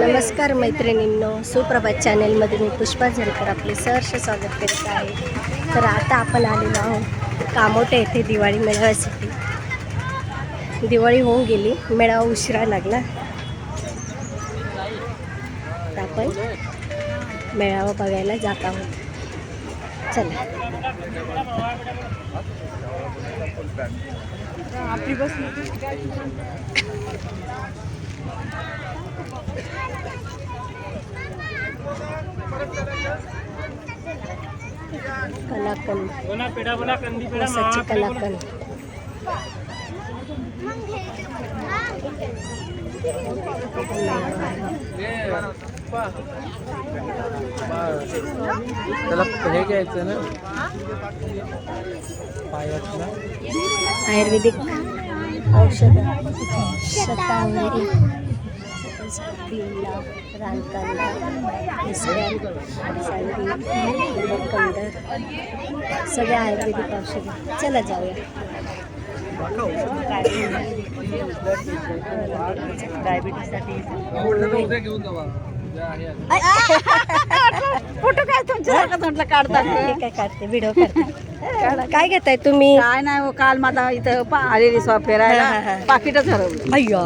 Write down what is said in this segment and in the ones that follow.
नमस्कार मैत्रिणींनो सुप्रभात चॅनेलमध्ये मी पुष्पा झरकर आपले सहर्ष स्वागत करत आहे. तर आता आपण आलेलो आहोत कामोटे येथे दिवाळी मेळाव्यासाठी. दिवाळी होऊन गेली मेळावा उशिरा लागला. तर आपण मेळावा बघायला जात आहोत. चला. कलाकंद बोला रसाची कलाकंद. त्याला हे घ्यायचं ना? पायातला. आयुर्वेदिक औषध. शतावरी. कंदर सगळे आयुर्वेदिक औषध. चला जाऊया. फोटो काय तुमच्या म्हटलं काढतात काय काढते? व्हिडिओ काढते. काय घेताय तुम्ही? काय नाही हो, काल माझा इथं पा- आलेली स्वाप फिरायला. हा, हा, हा. पाकिटच हरवलं अय्या.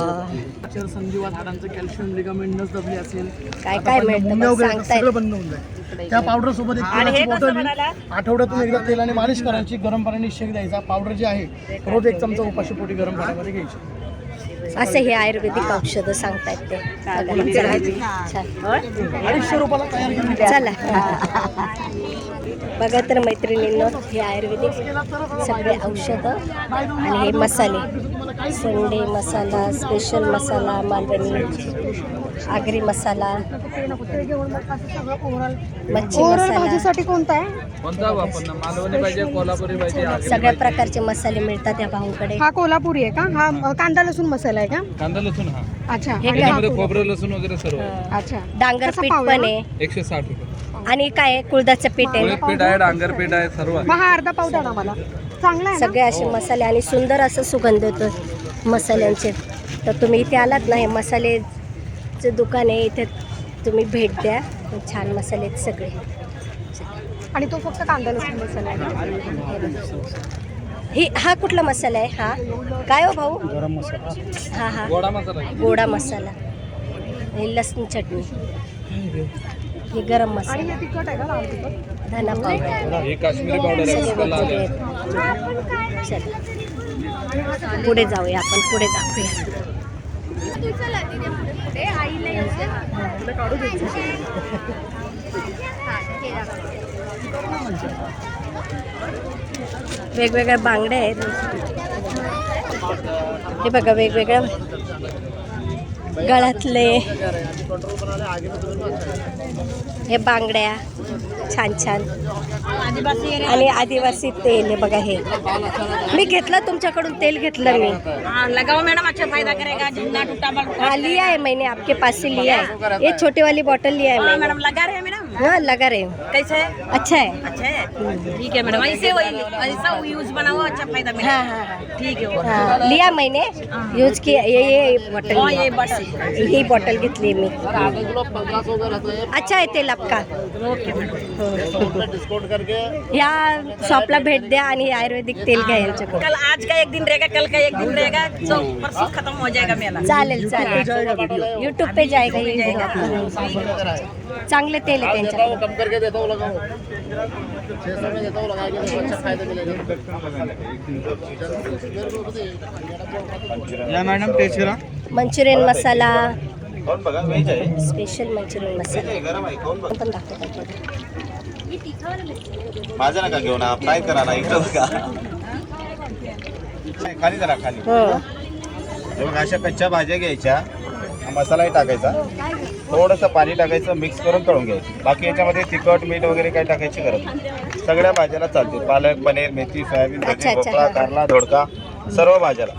अक्षर संधिवात हाडांचं कॅल्शियम लिगामेंटच दबले असेल. काय काय मिळतं बस सांगताय. सगळं बंद होऊन जाईल. त्या पावडर सोबत एक तेलाची बॉटल. आठवड्यातून एकदा तेलाने मालिश करायची गरम पाण्याने शेक द्यायचा. पावडर जी आहे रोज एक चमचा उपाशी पोटी गरम पाण्यामध्ये घ्यायची. असं हे आयुर्वेदिक औषधं सांगतायत ते. चला. अडीचशे रुपयाला तयार केली. चला. बघा तर मैत्रिणींनो हे आयुर्वेदिक सगळे औषधं आणि हे मसाले. संडे मसाला स्पेशल मसाला मालवणी आगरी मसाला मच्छी मसाला. कोणता आहे? आगरी सगळ्या. प्रकारचे मसाले मिळतात या भाऊकडे. हा कोल्हापुरी आहे का? हा कांदा लसूण मसाला आहे का? कांदा लसूण हा. अच्छा हे काय त्याच्यामध्ये खोबरं लसूण वगैरे सर्व अच्छा. डांगर कसा पीठ पाव पण आहे. आहे एकशे साठ रुपये. आणि काय आहे? कुळदाचं पीठ आहे. कोळीत पीठ आहे डांगर पीठ आहे सर्व आहे. मग हा अर्धा पाव द्या ना मला. चांगला आहे ना? सगळे असे मसाले आणि सुंदर असं सुगंध येतो मसाल्यांचे. तर तुम्ही इथे आलात ना हे मसालेचं दुकान आहे. इथे तुम्ही भेट द्या. छान मसाले आहेत सगळे. आणि तो फक्त कांदा लसूण मसाला आहे ही हा कुठला मसाला आहे? हा. काय हो भाऊ? गरम मसाला. हा हा. गोडा मसाला. गोडा मसाला. हे लसूण चटणी. हे गरम आणि मसाला हे धना पावडर ही. चला पुढे जाऊया आपण पुढे दाखवूया. वेगवेगळ्या बांगड्या आहेत. हे बघा वेगवेगळ्या गळ्यातले हे बांगड्या छान छान. आणि आदिवासी तेल आहे बघा हे. मी घेतलं तुमच्याकडून तेल घेतलं मी. लगाओ मॅडम अच्छा फायदा करेगा लिया आहे मैंने आपके पास से लिया है ये छोटी वाली बॉटल लिया है मैडम लगा रहे हाँ लगा रहे हूँ। कैसे अच्छा है। अच्छा है? ठीक है मैडम ऐसे वही ऐसा यूज़ बनाओ अच्छा फ़ायदा मिलेगा हाँ हाँ हाँ। ठीक है वो हाँ लिया मैंने यूज़ किया ये ये बॉटल हाँ, ये बॉटल ही बॉटल घेतली मी अच्छा आहे आपका। ओके मैडम डिस्काउंट करके। ह्या शॉपला भेट द्या आणि हे आयुर्वेदिक तेल घ्या यांच्याकडून। कल आज का एक दिन रहेगा कल का एक दिन रहेगा तो परसों खत्म हो जाएगा मेला। चालेल चालेल। यूट्यूब पे जाएगा ये. चांगले तेल आहे त्यांच्याकडे कम करके देता हूँ लगाओ। छः सौ में देता हूँ लगा के देखो, अच्छा फायदा मिलेगा। या मॅडम टेस्ट करा। मंचुरियन मसाला। कोण बघा व्हेज आहे स्पेशल मंचुरियन मसाला। गरम आहे कोण बघा पण दाखवतात माझं नका घेऊ ना फ्राय करा ना इकडं बघा। खाली जरा खाली. अशा कच्च्या भाज्या घ्यायच्या मसालाही टाकायचा. थोडंसं पाणी टाकायचं मिक्स करून तळून घ्यायचं. बाकी याच्यामध्ये तिखट मीठ वगैरे काही टाकायची गरज नाही. सगळ्या भाज्याला चालते पालक पनीर मेथी सोयाबीन भाजी भोपळा. कारला धोडका सर्व भाज्याला.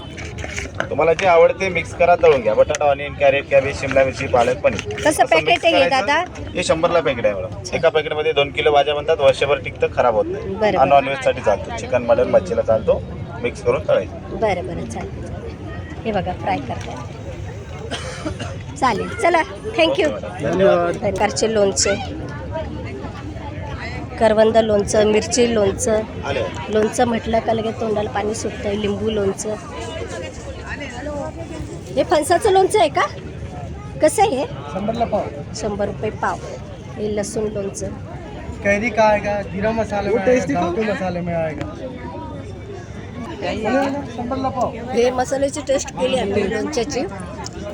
तुम्हाला जे आवडते मिक्स करा तळून घ्या. बटाटा ऑनियन कॅरेट कॅबेज शिमला मिरची पालक पनीर. कसं पॅकेट आहे हे. दादा. हे शंभरला पॅकेट आहे मॅडम एका पॅकेटमध्ये दोन किलो भाज्या बनतात. वर्षभर टिकतं खराब होत नाही. हा बरं. नॉनव्हेजसाठी चालतो. चिकन मटन मच्छीला चालतो. मिक्स करून तळायचं. बरं बरं. चालेल चालेल हे बघा फ्राय करतात चालेल. चला थँक्यू धन्यवाद. प्रकारचे लोणचे. करवंद लोणचं मिरची लोणचं. लोणचं म्हटलं का लगेच तोंडाला पाणी सुटतं लिंबू लोणचं. हे फणसाचं लोणचं आहे का? कसं आहे हे? शंभरला पाव. शंभर रुपये पाव. हे लसूण लोणचं. कैरी का? आएगा जीरा मसाले गाँव के? मसाले में आएगा शंभरला पाव हे मसाल्याची टेस्ट केली आम्ही लोणच्याची.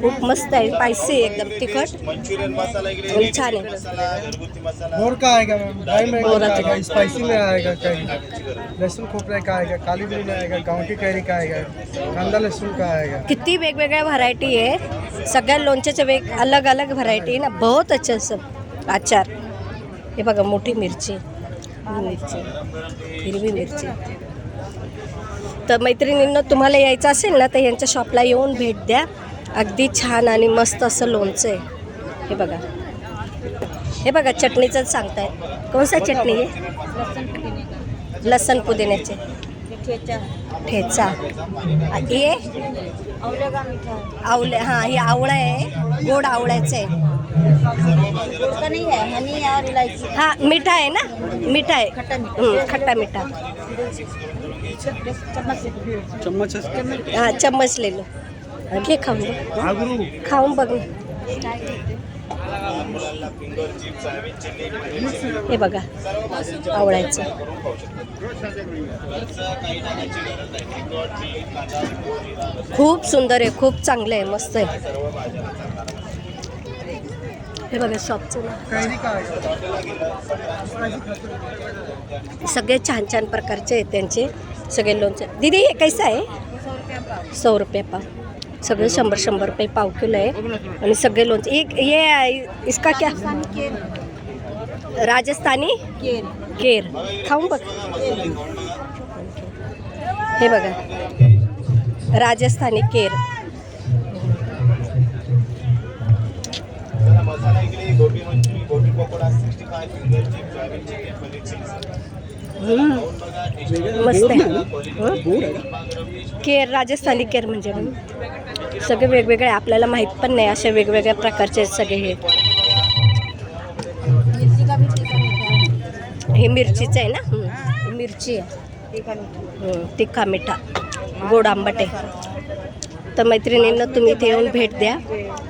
खूप मस्त आहे. स्पायसी एकदम तिखट. मंचुरियन मसाला छान आहे. घरगुती मसाला का? आएगा मैम ढाई में मोर आएगा स्पाइसी में आएगा कैरी लहसुन खोपरे का आएगा काली मिर्च आएगा गाँव की? कैरी का आएगा कांदा लहसुन का आएगा किती वेगवेगळ्या व्हरायटी आहे. सगळ्या लोणच्याच्या वेग अलग अलग व्हरायटी आहे ना. बहुत अच्छा सब. आचार. हे बघा मोठी मिरची. मिरची. हिरवी मिरची. तर मैत्रिणींना तुम्हाला यायचं असेल ना तर यांच्या शॉपला येऊन भेट द्या. अगदी छान आणि मस्त असं लोणचं आहे. हे बघा. हे बघा चटणीचंच सांगतायत. कोणसा चटणी? आहे लसण पुदिन्याचे. ठेचा. हे? आवळे हां हे आवळं आहे. गोड आवळ्याचं आहे. हा मिठा आहे ना? मिठा आहे. खट्टा मिठा. चम्मच हा चम्मच ले लो घे खाऊन बघ. खाऊन बघ. हे बघा आवडायचं. खूप सुंदर आहे खूप चांगलं आहे मस्त आहे. हे बघा शॉपचं सगळे छान छान प्रकारचे आहेत त्यांचे. सगळे लोणचे. दीदी हे कैसा आहे? सौ रुपये पाव. सगळे शंभर शंभर रुपये पाव किलो आहे. आणि सगळे लोणचे एक ये आहे, इसका क्या? राजस्थानी केर. खाऊन बघ. हे बघा. राजस्थानी केर. मसाला इकडे गोबी मंचुरी गोबी pakoda sixty five finger chip soybean chilli paneer chilli hmm. मस्त आहे. हं? केर राजस्थानी केर म्हणजे मग सगळे वेगवेगळे आपल्याला माहीत पण नाही असे वेगवेगळ्या प्रकारचे आहेत सगळे हे. हे मिरचीचं आहे ना? मिरची आहे. तिखा मिठा. गोड आंबट आहे. तर मैत्रिणींना तुम्ही इथे येऊन भेट द्या.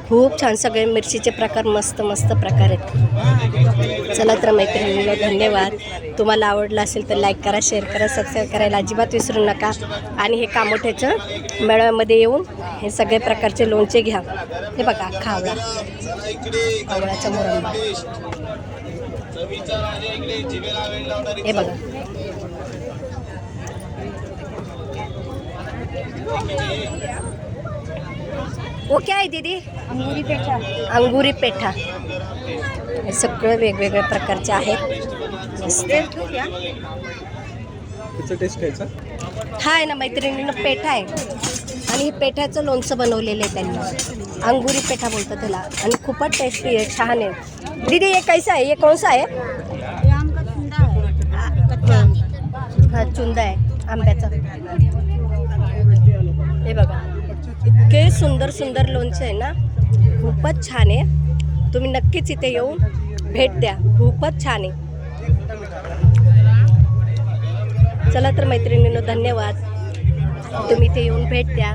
खूप छान सगळे मिरचीचे प्रकार मस्त मस्त प्रकार आहेत. चला तर मैत्रिणींना धन्यवाद. तुम्हाला आवडलं असेल तर लाईक करा शेअर करा सबस्क्राईब करायला अजिबात विसरू नका. आणि हे कामोठ्याचं मेळाव्यामध्ये येऊन हे सगळे प्रकारचे लोणचे घ्या. हे बघा खावळा. आवळाचा मुरंबा. हे बघा. वो क्या आहे दीदी? अंगुरी पेठा. अंगुरी पेठा. हे सगळं वेगवेगळ्या प्रकारचे आहेत. मस्त. हा आहे ना मैत्रिणीनं पेठा आहे. आणि हे पेठ्याचं लोणचं बनवलेलं आहे त्यांनी. अंगुरी पेठा बोलतात त्याला. आणि खूपच टेस्टी आहे छान आहे. दीदी हे कैसा आहे? हे कौन सा आहे. हा चुंदा आहे आंब्याचा. हे बघा. इतके सुंदर सुंदर लोणचे आहे ना खूपच छान आहे. तुम्ही नक्कीच इथे येऊन भेट द्या. खूपच छान आहे. चला तर मैत्रिणींनो धन्यवाद. तुम्ही इथे येऊन भेट द्या.